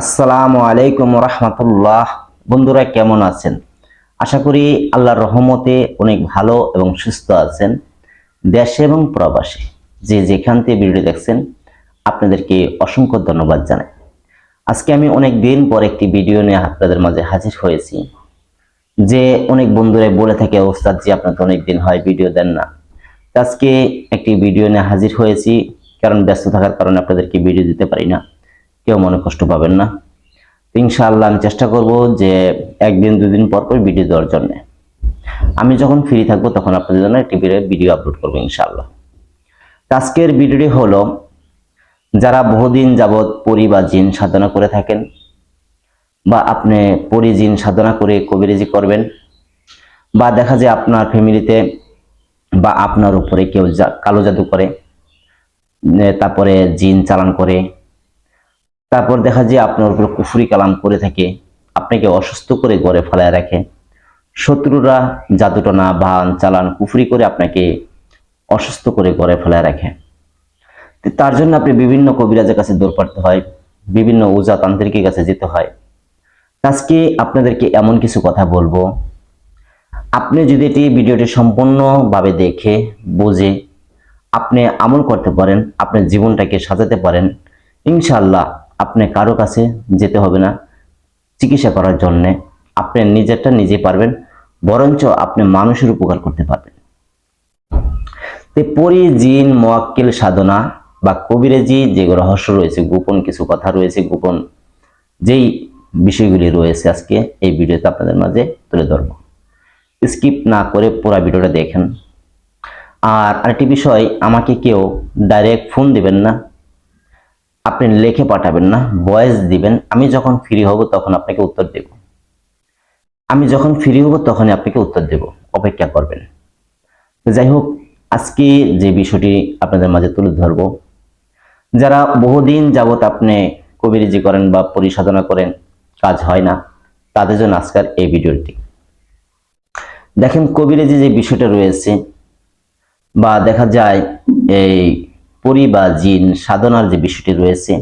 আসসালামু আলাইকুম রহমতুল্লাহ বন্ধুরা, কেমন আছেন? আশা করি আল্লাহর রহমতে অনেক ভালো এবং সুস্থ আছেন। দেশে এবং প্রবাসে যে যেখান থেকে ভিডিও দেখছেন, আপনাদেরকে অসংখ্য ধন্যবাদ জানাই। আজকে আমি অনেক দিন পর একটি ভিডিও নিয়ে আপনাদের মাঝে হাজির হয়েছি, যে অনেক বন্ধুরা বলে থাকে, ওস্তাদ জি, আপনার তো অনেক দিন হয় ভিডিও দেন না। আজকে একটি ভিডিও নিয়ে হাজির হয়েছি, কারণ ব্যস্ত থাকার কারণে আপনাদেরকে ভিডিও দিতে পারি না। কেউ মনে কষ্ট পাবেন না। ইনশাআল্লাহ আমি চেষ্টা করব যে একদিন, দুদিন পর পর ভিডিও দেওয়ার জন্য। আমি যখন ফ্রি থাকব তখন আপনাদের জন্য একটি ভিডিও আপলোড করব ইনশাআল্লাহ। আজকের ভিডিওটি হলো, যারা বহুদিন যাবৎ পরি বা জিন সাধনা করে থাকেন বা আপনি পরি জিন সাধনা করে কবিরেজি করবেন বা দেখা যায় আপনার ফ্যামিলিতে বা আপনার উপরে কেউ কালো জাদু করে, তারপরে জিন চালান করে তারপর দেখা যায় আপনার উপর কুফুরি কালাম করে থাকে, আপনাকে অসুস্থ করে গড়ে ফেলায় রাখে। শত্রুরা জাদুটনা বান চালান, কুফুরি করে আপনাকে অসুস্থ করে গড়ে ফেলায় রাখে। তার জন্য আপনি বিভিন্ন কবিরাজের কাছে দৌড় পাড়তে হয়, বিভিন্ন ওজা তান্ত্রিকের কাছে যেতে হয়। আজকে আপনাদেরকে এমন কিছু কথা বলব। আপনি যদি এটি ভিডিওটি সম্পূর্ণভাবে দেখে, বুঝে আপনি আমল করতে পারেন, আপনার জীবনটাকে সাজাতে পারেন ইনশাল্লাহ আপনি কারও কাছে যেতে হবে না। চিকিৎসা করার জন্যে আপনি নিজেরটা নিজে পারবেন, বরঞ্চ আপনি মানুষের উপকার করতে পারবেন। পরি জিন মোয়াক্কিল সাধনা বা কবিরেজি যে রহস্য রয়েছে, গোপন কিছু কথা রয়েছে, গোপন যেই বিষয়গুলি রয়েছে আজকে এই ভিডিওতে আপনাদের মাঝে তুলে ধরবো। স্কিপ না করে পুরো ভিডিওটা দেখেন। আর আরেকটি বিষয়, আমাকে কেউ ডাইরেক্ট ফোন দিবেন না আপনি লিখে পাঠাবেন না, ভয়েস দিবেন, আমি যখন ফ্রি হব তখন আপনাকে উত্তর দেব। আমি যখন ফ্রি হব তখনই আপনাকে উত্তর দেব, অপেক্ষা করবেন। যাই হোক, আজকে যে বিষয়টি আপনাদের মাঝে তুলে ধরব, যারা বহুদিন যাবত আপনি কবিরিজি করেন বা পরিসাধনা করেন, কাজ হয় না, তাদের জন্য আজকের এই ভিডিওটি। দেখেন, কবিরাজি যে বিষয়টা রয়েছে, বা দেখা যায় এই পরি বা জিন সাধনার যে বিষয়টি রয়েছে,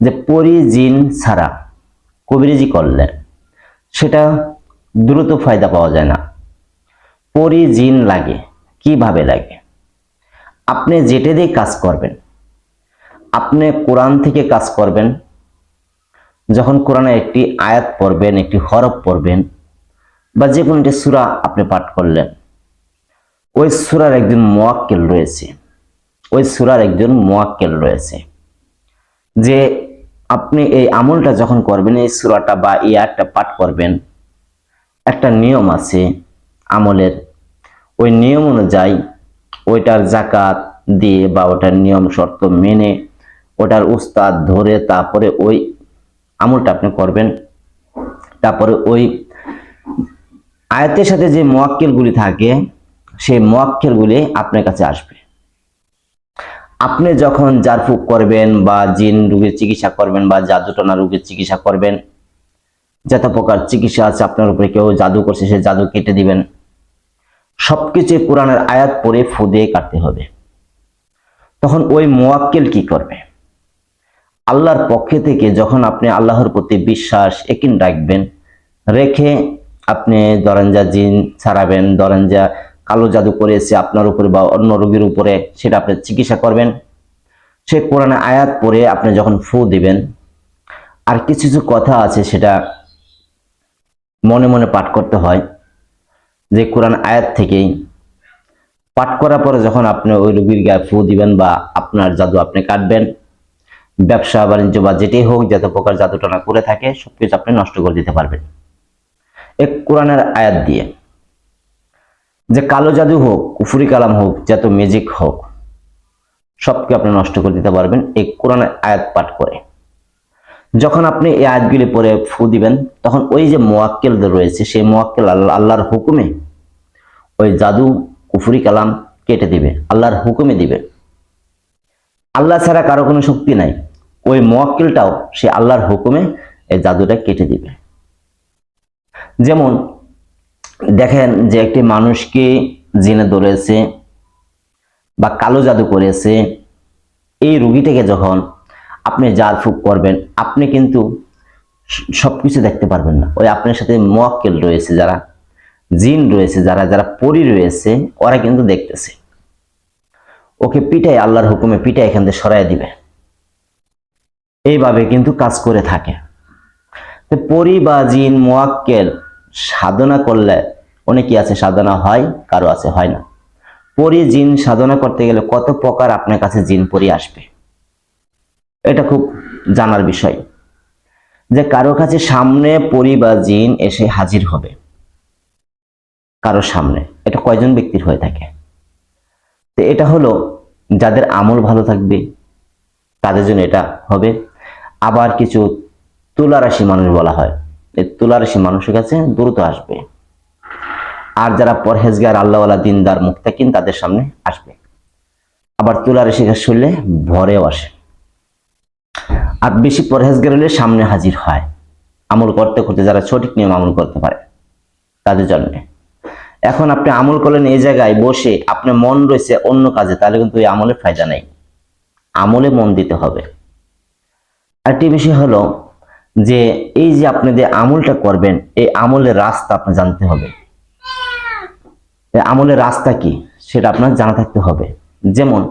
যে পরি জিন ছাড়া কবিরাজি করলে সেটা দ্রুত ফায়দা পাওয়া যায় না। পরি জিন লাগে, কীভাবে লাগে? আপনি যেটা দিয়ে কাজ করবেন, আপনি কোরআন থেকে কাজ করবেন, যখন কোরআনে একটি আয়াত পড়বেন, একটি হরফ পড়বেন, বা যে কোনো একটি সুরা আপনি পাঠ করলেন, ওই সুরার একজন মোয়াক্কেল রয়েছে। ওই সুরার একজন মোয়াক্কেল রয়েছে। যে আপনি এই আমলটা যখন করবেন, এই সুরাটা বা এই আয়াতটা পাঠ করবেন, একটা নিয়ম আছে আমলের। ওই নিয়ম অনুযায়ী ওইটার জাকাত দিয়ে বা ওটার নিয়ম শর্ত মেনে ওটার উস্তাদ ধরে তারপরে ওই আমলটা আপনি করবেন। তারপরে ওই আয়াতের সাথে যে মোয়াক্কেলগুলি থাকে, সেই মোয়াক্কেলগুলি আপনার কাছে আসবে। আপনি যখন জারফুক করবেন বা জিন রোগের চিকিৎসা করবেন বা জাদুটনা রোগের চিকিৎসা করবেন, যত প্রকার চিকিৎসা আছে আপনার উপরে কেউ জাদু করছে, সে জাদু কেটে দিবেন। সবকিছু কোরআনের আয়াত পরে ফু দিয়ে কাটতে হবে। তখন ওই মোয়াক্কেল কি করবে? আল্লাহর পক্ষে থেকে যখন আপনি আল্লাহর প্রতি বিশ্বাস একিন রাখবেন রেখে আপনি দরঞ্জা জিন ছাড়াবেন যা কালো জাদু করেছে আপনার উপরে বা অন্য রোগীর উপরে, সেটা আপনি চিকিৎসা করবেন। সে কোরআনে আয়াত পরে আপনি যখন ফু দিবেন, আর কিছু কিছু কথা আছে সেটা মনে মনে পাঠ করতে হয়। যে কোরআন আয়াত থেকেই পাঠ করার পরে যখন আপনি ওই রোগীর গায়ে ফু দিবেন বা আপনার জাদু আপনি কাটবেন, ব্যবসা, বাণিজ্য বা যেটাই হোক, যত প্রকার জাদুটনা করে থাকে, সবকিছু আপনি নষ্ট করে দিতে পারবেন। এক কোরআনের আয়াত দিয়ে যে কালো জাদু হোক, কুফুরি কালাম হোক, যত ম্যাজিক হোক, সবকে আপনি নষ্ট করে দিতে পারবেন এই কোরআনের আয়াত পাঠ করে। যখন আপনি এই আয়াতগুলি পরে ফু দিবেন, তখন ওই যে মোয়াক্কেল রয়েছে, সেই মোয়াক্কেল আল্লাহ আল্লাহর হুকুমে ওই জাদু, কুফুরি কালাম কেটে দিবে, আল্লাহর হুকুমে দিবে। আল্লাহ ছাড়া কারও কোনো শক্তি নাই। ওই মোয়াক্কেলটাও সে আল্লাহর হুকুমে এই জাদুটা কেটে দিবে। যেমন দেখেন যে একটি মানুষকে জিনে ধরেছে বা কালো জাদু করেছে, এই রুগীটাকে যখন আপনি জার ফুক করবেন, আপনি কিন্তু স- সবকিছু দেখতে পারবেন না। ওই আপনার সাথে মোয়াক্কেল রয়েছে যারা, জিন রয়েছে যারা যারা পরি রয়েছে, ওরা কিন্তু দেখতেছে। ওকে পিটাই আল্লাহর হুকুমে পিটাই এখান থেকে সরাই দিবে। এইভাবে কিন্তু কাজ করে থাকে। পরি বা জিন, মোয়াক্কেল সাধনা করলে অনেকে আছে, সাধনা হয়, কারও আছে, হয় না। পরি জিন সাধনা করতে গেলে কত প্রকার আপনার কাছে জিন পরি আসবে? এটা খুব জানার বিষয়। যে কারও কাছে সামনে পরি বা জিন এসে হাজির হবে। কারও সামনে। এটা কয়জন ব্যক্তির হয়ে থাকে? তো এটা হলো যাদের আমল ভালো থাকবে, তাদের জন্য এটা হবে। আবার কিছু তুলা রাশি মানুষ বলা হয়। এই তুলা রাশি মানুষের কাছে দ্রুত আসবে। আর যারা পরহেজগার, আল্লাহওয়ালা, দিনদার মুক্তাকিন তাদের সামনে আসবে। আবার তুলা রাশি কাজ শুনলে ভরেও আসে। আর বেশি পরহেজগার হলে সামনে হাজির হয়। আমল করতে করতে যারা সঠিক নিয়ম আমল করতে পারে, তাদের জন্য। এখন আপনি আমল করলেন এই জায়গায় বসে, আপনার মন রয়েছে অন্য কাজে, তাহলে কিন্তু এই আমলের ফায়দা নেই। আমলে মন দিতে হবে। আরেকটি বিষয় হলো যে এই যে আপনি যে আমলটা করবেন, এই আমলের রাস্তা আপনার জানতে হবে। আমলের রাস্তা কি, সেটা আপনার জানা থাকতে হবে। যেমন,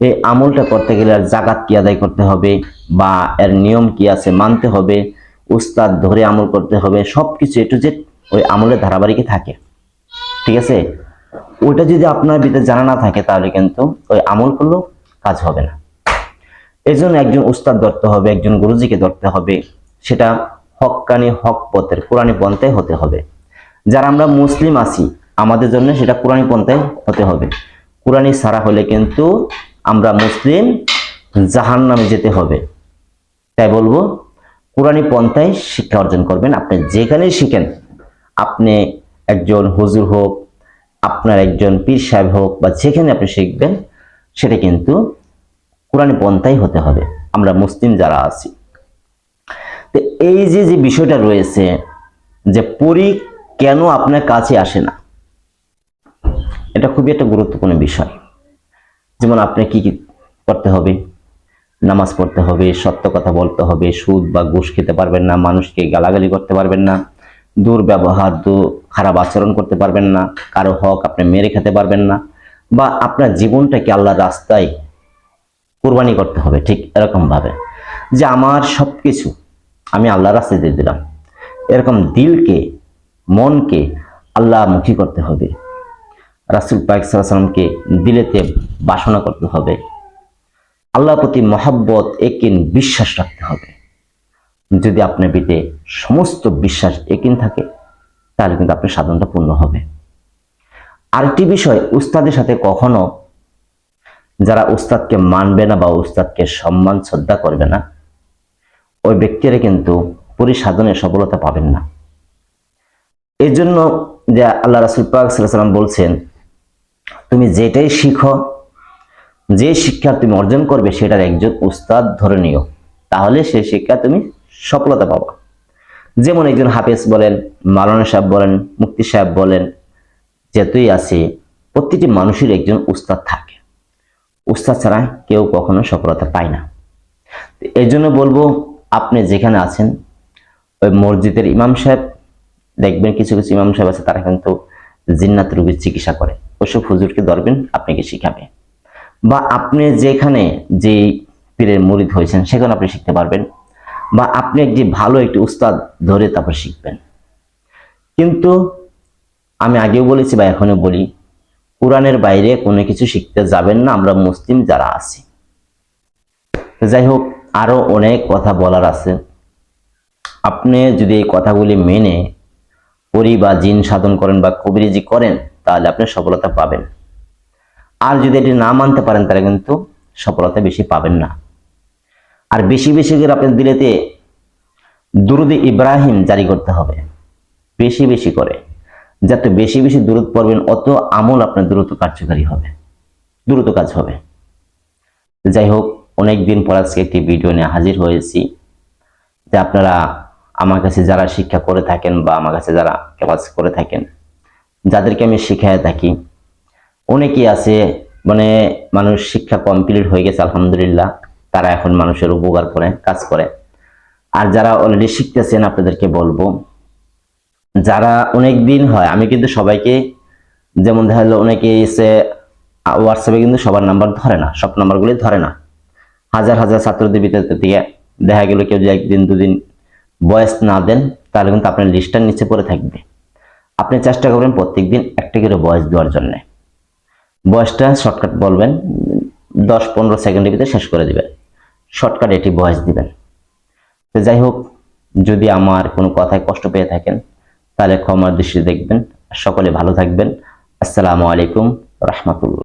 এই আমলটা করতে গেলে আর জাকাত কি আদায় করতে হবে বা এর নিয়ম কি আছে মানতে হবে, উস্তাদ ধরে আমল করতে হবে, সবকিছু একটু যে ওই আমলের ধারাবাহিকে থাকে। ঠিক আছে? ওইটা যদি আপনার ভিতরে জানা না থাকে, তাহলে কিন্তু ওই আমল করলেও কাজ হবে না। এই জন্য একজন উস্তাদ ধরতে হবে, একজন গুরুজিকে ধরতে হবে সেটা হক্কানি হক পথের কোরআনী পন্থায় হতে হবে। যারা আমরা মুসলিম আছি, আমাদের জন্য সেটা কোরআনী পন্থায় হতে হবে। কোরআনী ছাড়া হলে কিন্তু আমরা মুসলিম জাহান নামে যেতে হবে। তাই বলব, কোরআনী পন্থায় শিক্ষা অর্জন করবেন। আপনি যেখানেই শিখেন, আপনি একজন হুজুর হোক, আপনার একজন পীর সাহেব হোক, বা যেখানে আপনি শিখবেন, সেটা কিন্তু কোরআনী পন্থাই হতে হবে। আমরা মুসলিম যারা আছি তো এই যে যে বিষয়টা রয়েছে যে পরি কেন আপনার কাছে আসে না, এটা খুবই একটা গুরুত্বপূর্ণ বিষয়। যেমন আপনি কি কি করতে হবে? নামাজ পড়তে হবে, সত্য কথা বলতে হবে, সুদ বা ঘুষ খেতে পারবেন না, মানুষকে গালাগালি করতে পারবেন না, দুর্ব্যবহার, দু খারাপ আচরণ করতে পারবেন না, কারও হক আপনি মেরে খেতে পারবেন না, বা আপনার জীবনটাকে আল্লাহর রাস্তায় কোরবানি করতে হবে ঠিক এরকম ভাবে যে আমার সব কিছু আমি আল্লাহর রাস্তায় দিয়ে দিলাম। এরকম দিলকে, মনকে আল্লাহমুখী করতে হবে। রাসুল পাক সাল্লামকে দিলেতে বাসনা করতে হবে। আল্লাহর প্রতি মহাব্বত, একিন বিশ্বাস রাখতে হবে। যদি আপনার পিঠে সমস্ত বিশ্বাস একিন থাকে, তাহলে কিন্তু আপনার সাধনটা পূর্ণ হবে। আরেকটি বিষয়, উস্তাদের সাথে কখনো যারা উস্তাদকে মানবে না বা উস্তাদকে সম্মান, শ্রদ্ধা করবে না ওই ব্যক্তিরা কিন্তু পরিসাধনে সফলতা পাবেন না। এই জন্য যে আল্লাহ রাসুল পাক সাল্লাম বলছেন, তুমি যেটাই শিখো, যে শিক্ষা তুমি অর্জন করবে সেটার একজন উস্তাদ ধরে নিও। তাহলে সেই শিক্ষা তুমি সফলতা পাবা। যেমন একজন হাফেজ বলেন মালানা সাহেব বলেন মুক্তি সাহেব বলেন, যেতই আছে, প্রতিটি মানুষের একজন উস্তাদ থাকে। উস্তাদ ছাড়া কেউ কখনো সফলতা পায় না। এই জন্য বলব আপনি যেখানে আছেন, ওই মসজিদের ইমাম সাহেব, দেখবেন কিছু কিছু ইমাম সাহেব আছে, তারা কিন্তু জিন্নাত রোগীর চিকিৎসা করে। ওসব হুজুরকে ধরবেন, আপনাকে শিখাবে। বা আপনি যেখানে যে পীরের মুরিদ হয়েছেন, সেখানে আপনি শিখতে পারবেন। বা আপনি একটি ভালো একটি উস্তাদ ধরে তারপর শিখবেন। কিন্তু আমি আগেও বলেছি বা এখনও বলি, কোরআনের বাইরে কোনো কিছু শিখতে যাবেন না, আমরা মুসলিম যারা আছি। যাই হোক আরও অনেক কথা বলার আছে। আপনি যদি এই কথাগুলি মেনে পরি বা জিন সাধন করেন বা কবিরিজি করেন, তাহলে আপনি সফলতা পাবেন। আর যদি এটি না মানতে পারেন, তাহলে কিন্তু সফলতা বেশি পাবেন না। আর বেশি বেশি করে আপনার দিলেতে দুরুদে ইব্রাহিম জারি করতে হবে। বেশি বেশি করে। যত বেশি বেশি দূরত পড়বেন, অত আমল আপনার দ্রুত কার্যকারী হবে। দ্রুত কাজ হবে। যাই হোক অনেক দিন পর আজকে একটি ভিডিও নিয়ে হাজির হয়েছি, যে আপনারা আমার কাছে যারা শিক্ষা করে থাকেন বা আমার কাছে যারা ক্লাস করে থাকেন, যাদেরকে আমি শিখায় থাকি, অনেকেই আছে মানে মানুষ শিক্ষা কমপ্লিট হয়ে গেছে, আলহামদুলিল্লাহ, তারা এখন মানুষের উপকার করে, কাজ করে। আর যারা অলরেডি শিখতেছেন, আপনাদেরকে বলব, যারা অনেক দিন হয়, আমি কিন্তু সবাইকে, যেমন দেখা গেলো অনেকে এসে হোয়াটসঅ্যাপে কিন্তু সবার নাম্বার ধরে না, সব নাম্বারগুলি ধরে না। হাজার হাজার ছাত্রদের ভিতর থেকে দেখা গেল কেউ যদি একদিন, দুদিন বয়স না দেন, তাহলে কিন্তু আপনার লিস্টটার নিচে পড়ে থাকবে। আপনি চেষ্টা করবেন প্রত্যেকদিন একটা করে বয়স দেওয়ার জন্য। বয়সটা শর্টকাট বলবেন, দশ পনেরো সেকেন্ডের ভিতরে শেষ করে দিবেন। শর্টকাট এটি বয়স দিবেন। তো যাই হোক, যদি আমার কোনো কথায় কষ্ট পেয়ে থাকেন, তাহলে ক্ষমার দৃষ্টি দেখবেন। সকলে ভালো থাকবেন। আসসালামু আলাইকুম রহমতুল্লাহ।